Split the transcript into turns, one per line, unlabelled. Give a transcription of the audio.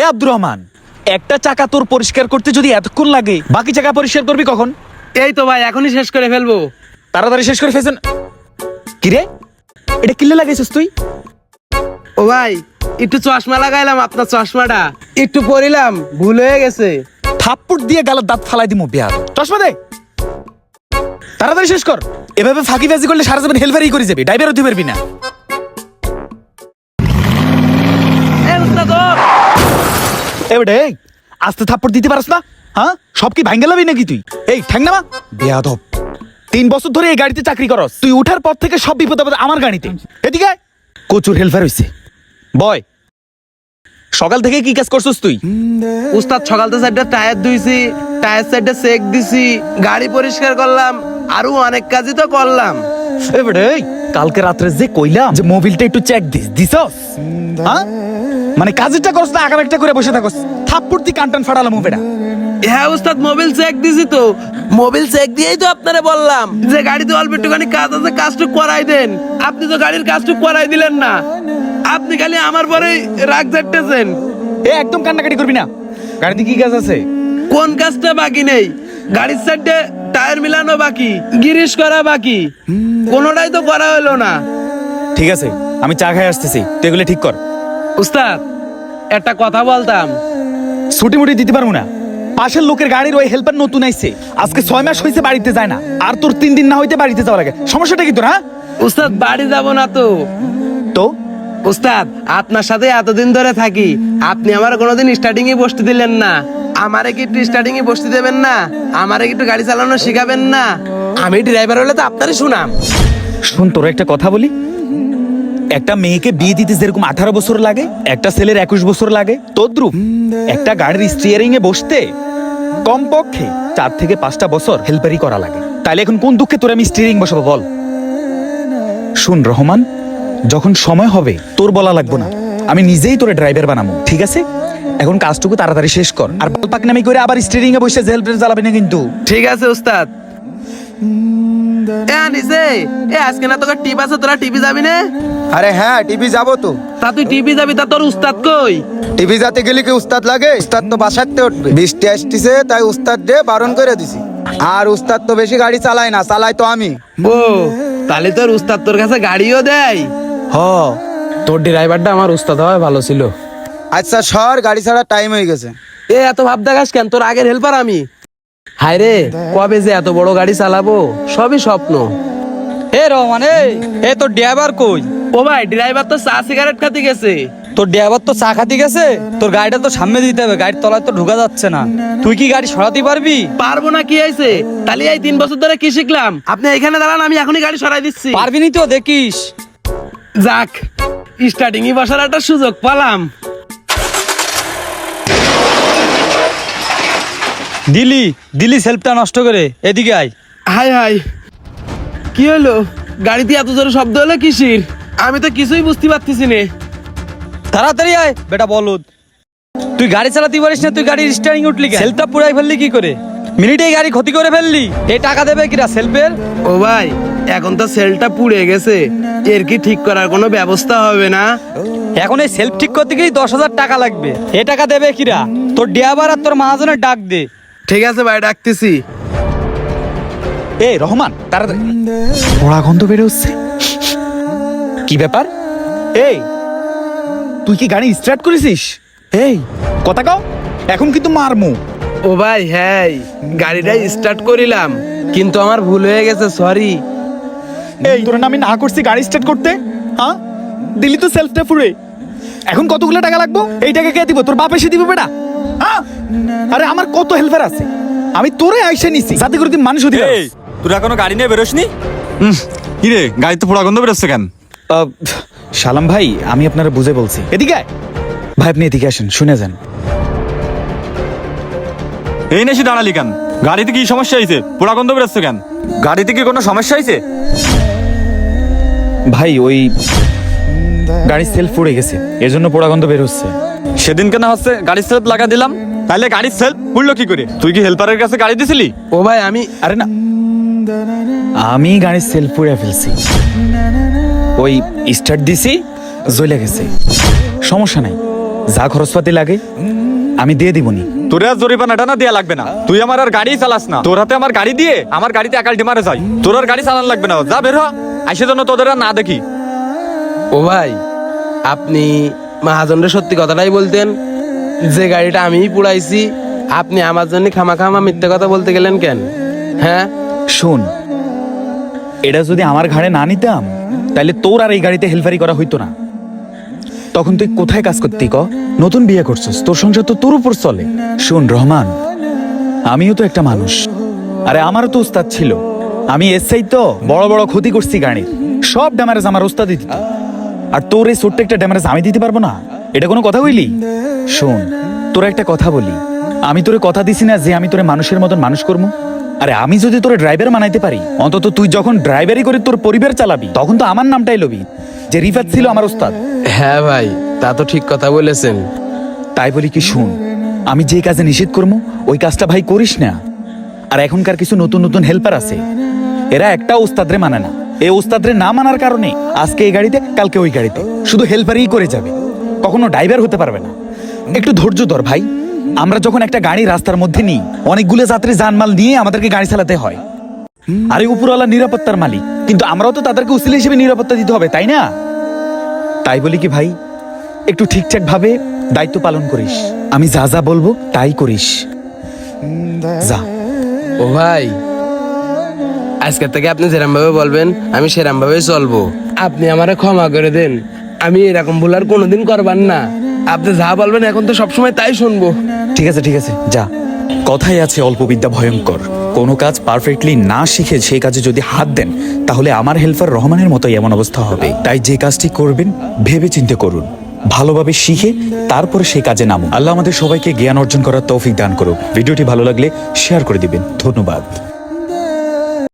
এ আব্দুর রহমান একটা চাকা তোর পরিষ্কার করতে যদি এতক্ষণ লাগে বাকি চাকা পরিষ্কার করবি কখন?
এই তো ভাই এখনই শেষ করে ফেলব।
তাড়াতাড়ি শেষ করে ফেলছেন। কিরে এটা কিল্লে লাগাইছিস তুই?
ও ভাই একটু চশমা লাগাইলাম আপনার চশমাটা। একটু পরিলাম ভুল হয়ে গেছে।
থাপ্পড় দিয়ে গালের দাঁত ফালাই দিমু বিয়ার চশমা দে। তাড়াতাড়ি শেষ কর। এভাবে ফাঁকি বাজি করলে সারা যাবেন হেলফারি করে যাবি ড্রাইভারও পারবি না। এবারে আস্তে থাপ্পড় দিতে পারস না? হ্যাঁ? সব কি ভাঙ্গে লাবি নাকি তুই? এই ঠ্যাং নামা। বেয়াদব। তিন বছর ধরে এই গাড়িতে চাকরি করস। তুই উঠার পর থেকে সব বিপদ আপদ আমার গাড়িতে। এদিকে আয়। কচুর হেলফার হইছে। বয় সকাল থেকে কি কাজ করছস তুই?
উস্তাদ সকালতে সাইডটা টায়ার ধুইছি টায়ার সাইডটা চেক দিছি গাড়ি পরিষ্কার করলাম আরও অনেক কাজই তো করলাম।
এবারে কালকে রাত্রে যে কইলাম যে মোবিলটা একটু চেক দিস দিছস? হ্যাঁ? মানে কাজটা করছ না আগাম একটা করে বসে থাকস থাপ্পড় দি কান্টান ফাড়ালাম মুভেটা।
হ্যাঁ উস্তাদ মোবিল চেক দিছি তো। মোবিল চেক দিয়েই তো আপনারে বললাম। যে গাড়িতে অল্প একটুখানি কাজ আছে কাজটুকু করাই দেন। আপনি তো গাড়ির কাজটুকু করাই দিলেন না। আপনি খালি আমার পরে রাগ ঝাড়তেছেন
এ একদম কান্নাকাটি করবি না। গাড়িতে কি কাজ আছে?
কোন কাজটা বাকি নেই? গাড়ির সাইডে টায়ার মিলানো বাকি গিরিশ করা বাকি। কোনোটাই তো করা হলো না।
ঠিক আছে আমি চা খাই আসতেছি। তুই এগুলো ঠিক কর।
উস্তাদ একটা কথা বলতাম।
ছুটি মুটি দিতে পারব না। পাশের লোকের গাড়ির ওই হেল্পার নতুন আইছে। আজকে ছয় মাস হয়েছে বাড়িতে যায় না। আর তোর তিন দিন না হইতে বাড়িতে যাওয়া লাগে সমস্যাটা কি তোর হ্যাঁ?
উস্তাদ বাড়ি যাব না তো।
তো?
উস্তাদ আপনার সাথে এতদিন ধরে থাকি। আপনি আমার কোনোদিন স্টার্টিং এ বসতে দিলেন না। আমারে কি একটু স্টার্টিং এ বসতে দেবেন না? আমারে কি একটু গাড়ি চালানো শিখাবেন না? আমি ড্রাইভার হলে তো আপনারই শুনাম
শোন তোর একটা কথা বলি। একটা মেয়েকে বিয়ে দিতে যেরকম আঠারো বছর লাগে, একটা ছেলের একুশ বছর লাগে। তদ্রুপ একটা গাড়ির স্টিয়ারিং এ বসতে কমপক্ষে চার থেকে পাঁচটা বছর হেল্পারি করা লাগে। তাইলে এখন কোন দুঃখে তোর আমি স্টিয়ারিং বসাবো বল? শুন রহমান, যখন সময় হবে তোর বলা লাগবো না। আমি নিজেই তোরে ড্রাইভার বানাবো, ঠিক আছে? এখন কাজটুকু তাড়াতাড়ি শেষ কর। আর পাক নামি করে আবার স্টিয়ারিং এ বসে হেল্পার জ্বালাবি না কিন্তু।
ঠিক আছে উস্তাদ এ আনিসে এ আজকে না তোকে টিপ আছে তোরা টিভি যাবি না?
আরে হ্যাঁ টিভি যাব তো।
তা তুই টিভি যাবি তা তোর উস্তাদ কই?
টিভি যাতে গেলে কি উস্তাদ লাগে? উস্তাদ তো বাসাতে উঠবে। বৃষ্টি আসতেছে তাই উস্তাদ বারণ করে দিছি। আর উস্তাদ তো বেশি গাড়ি চালায় না চালাই তো আমি।
ও তাহলে তোর উস্তাদ তোর কাছে গাড়িও দেয়।
হ।
তোর ড্রাইভারটা আমার উস্তাদ হয় ভালো ছিল।
আচ্ছা সর গাড়ি ছাড়া টাইম হয়ে গেছে।
এ এত ভাব দেখাস কেন? তোর আগের হেল্পার আমি। হায় রে কবে যে এত বড় গাড়ি চালাবো? সবই স্বপ্ন।
এ রহমান এ এ তোর ড্রাইভার কই?
ও ভাই ড্রাইভার তো চা সিগারেট খাতে গেছে।
তোর ড্রাইভার তো চা খাতে গেছে? তোর গাড়িটা তো সামনে দিতে হবে গাড়ির তলায় তো ঢুকা যাচ্ছে না। তুই কি গাড়ি সরাতে পারবি?
পারব না কি হয়েছে? তাহলে এই তিন বছর ধরে কি শিখলাম? আপনি এখানে দাঁড়ান আমি এখনই গাড়ি সরাই দিচ্ছি।
পারবি নি তো দেখিস।
যাক স্টার্টিং এ বসার একটা সুযোগ পেলাম।
দিলি দিলি সেলফটা নষ্ট করে এদিকে আয়।
হাই হাই। কি হলো? গাড়িতে এত জোরে শব্দ হলো কিসির? আমি তো কিছুই বুঝতে পারতেছি না।
তাড়াতাড়ি আয় বেটা বলদ। তুই গাড়ি চালাতে পারিস না তুই গাড়ির স্টারিং উঠলি সেলফটা পুরাই ফেললি কি করে? মিনিটে গাড়ি ক্ষতি করে ফেললি। এই টাকা দেবে কিরা সেলফের
ও ভাই এখন তো সেলটা পুড়ে গেছে। এর কি ঠিক করার কোনো ব্যবস্থা হবে না?
এখন এই সেলফ ঠিক করতে গেলেই দশ হাজার টাকা লাগবে। এ টাকা দেবে কিরা? তোর ড্রাইভার আর তোর মহাজনের ডাক দে।
ঠিক আছে ভাই ডাকতেছি।
এ রহমান তাড়াতাড়ি। পোড়া গন্ধ বেড়ে হচ্ছে কি ব্যাপার? এই তুই কি গাড়ি স্টার্ট করেছিস? এই কথা কও এখন কিন্তু মারমু।
ও ভাই হ্যাঁ গাড়িটা স্টার্ট করিলাম। কিন্তু আমার ভুল হয়ে গেছে সরি
এই তোর আমি না করছি গাড়ি স্টার্ট করতে হ্যাঁ দিলি তো সেলফটা ফুরে। এখন কতগুলো টাকা লাগবো? এই টাকা কে দিব? তোর বাপ এসে দিব বেটা। হ্যাঁ? আরে আমার কত হেল্পার আছে। আমি তোরে আইসে নিছি। যাতে করে তুই মানুষ হতে।
এই তোরা কোনো গাড়ি নিয়ে বেরোসনি? কি রে গাড়িতে পোড়া গন্ধ বেরোচ্ছে কেন?
সালাম ভাই আমি আপনারা বুঝে বলছি। এদিকে আয়। ভাই আপনি এদিকে আসেন শুনে যান।
এই নেছি দাঁড়ালি কেন? গাড়িতে কি সমস্যা হয়েছে পোড়া গন্ধ বেরোচ্ছে কেন? গাড়িতে কি কোনো সমস্যা হয়েছে
ভাই ওই গাড়ির সেলফ পড়ে গেছে। এজন্য পোড়া গন্ধ বের হচ্ছে।
সেদিন কেন হচ্ছে গাড়ির সেলফ লাগা দিলাম। তাহলে গাড়ির সেলফ পুড়লো কি করে? তুই কি হেল্পারের কাছে গাড়ি দিছিলি?
ও ভাই আমি
আরে না। আমি গাড়ির সেলফ পুড়ে ফেলছি। ওই স্টার্ট দিছি জ্বলে গেছে। সমস্যা নাই যা খরচপাতি লাগে আমি দিয়ে দিবনি
তোর আর জরিমানাটা না দেয়া লাগবে না। তুই আমার আর গাড়ি চালাস না। তোর হাতে আমার গাড়ি দিয়ে আমার গাড়িতে একালটি মারে যাই। তোর আর গাড়ি চালান লাগবে না। যা বের হ। আইসে জন্য তোদের আর না দেখি।
ও ভাই আপনি মহাজনরে সত্যি কথাটাই বলতেন, যে গাড়িটা আমিই পুড়াইছি, আপনি আমার জন্য খামা খামা মিথ্যে কথা বলতে গেলেন কেন? হ্যাঁ?
শোন, এটা যদি আমার ঘাড়ে না নিতাম তাহলে তোর আর এই গাড়িতে হেলফারি করা হইতো না। তখন তুই কোথায় কাজ করতি ক? নতুন বিয়ে করছিস, তোর সংসার তো তোর উপর চলে। শোন, রহমান, আমিও তো একটা মানুষ। আরে আমারও তো উস্তাদ ছিল। আমি এসেই তো, বড় বড় ক্ষতি করছি গাড়ির। সব ড্যামারেজ আমার উস্তাদই দিত। আর তোর এই ছোট্ট একটা ড্যামারেজ আমি দিতে পারব না? এটা কোনো কথা বললি? শোন তোর একটা কথা বলি। আমি তোরে কথা দিছি না যে আমি তোরে মানুষের মতন মানুষ করব। আরে আমি যদি তোরে ড্রাইভার বানাইতে পারি অন্তত তুই যখন ড্রাইভারি করে তোর পরিবার চালাবি তখন তো আমার নামটাই লবি। যে রিফাত ছিল আমার ওস্তাদ।
হ্যাঁ ভাই তা তো ঠিক কথা বলেছেন।
তাই বলি কি শুন আমি যে কাজে নিষেধ করব ওই কাজটা ভাই করিস না। আর এখনকার কিছু নতুন নতুন হেল্পার আছে এরা একটা ওস্তাদরে মানে না। এই ওস্তাদরে না মানার কারণে আজকে এই গাড়িতে, কালকে ওই গাড়িতে। শুধু হেল্পারই করে যাবে। কখনো ড্রাইভার হতে পারবে না। একটু ধৈর্য ধর ভাই। আমরা যখন একটা গাড়ি রাস্তার মধ্যে নিই, অনেকগুলো যাত্রী জানমাল নিয়ে আমাদেরকে গাড়ি চালাতে হয়। আরে উপরওয়ালা নিরাপত্তার মালিক। কিন্তু আমরাও তো তাদেরকে উসিলে হিসেবে নিরাপত্তা দিতে হবে, তাই না? তাই বলি কি ভাই? একটু ঠিকঠাক ভাবে দায়িত্ব পালন করিস। আমি যা যা বলব, তাই করিস। যা।
ও ভাই আজকের থেকে আপনি যেরম ভাবে বলবেন, আমি সেরম ভাবে চলবো। আপনি আমারে ক্ষমা করে দেন। আমি এরকম ভুল আর কোনোদিন করবার না। আপনি যা বলবেন এখন তো সবসময় তাই শুনব।
ঠিক আছে ঠিক আছে, যা। কথাই আছে, অল্প বিদ্যা ভয়ঙ্কর। কোনো কাজ পারফেক্টলি না শিখে সেই কাজে যদি হাত দেন, তাহলে আমার হেল্পার রহমানের মতোই এমন অবস্থা হবে। তাই যে কাজটি করবেন ভেবে চিন্তে করুন। ভালোভাবে শিখে তারপরে সেই কাজে নামুন। আল্লাহ আমাদের সবাইকে জ্ঞান অর্জন করার তৌফিক দান করুক। ভিডিওটি ভালো লাগলে শেয়ার করে দিবেন। ধন্যবাদ।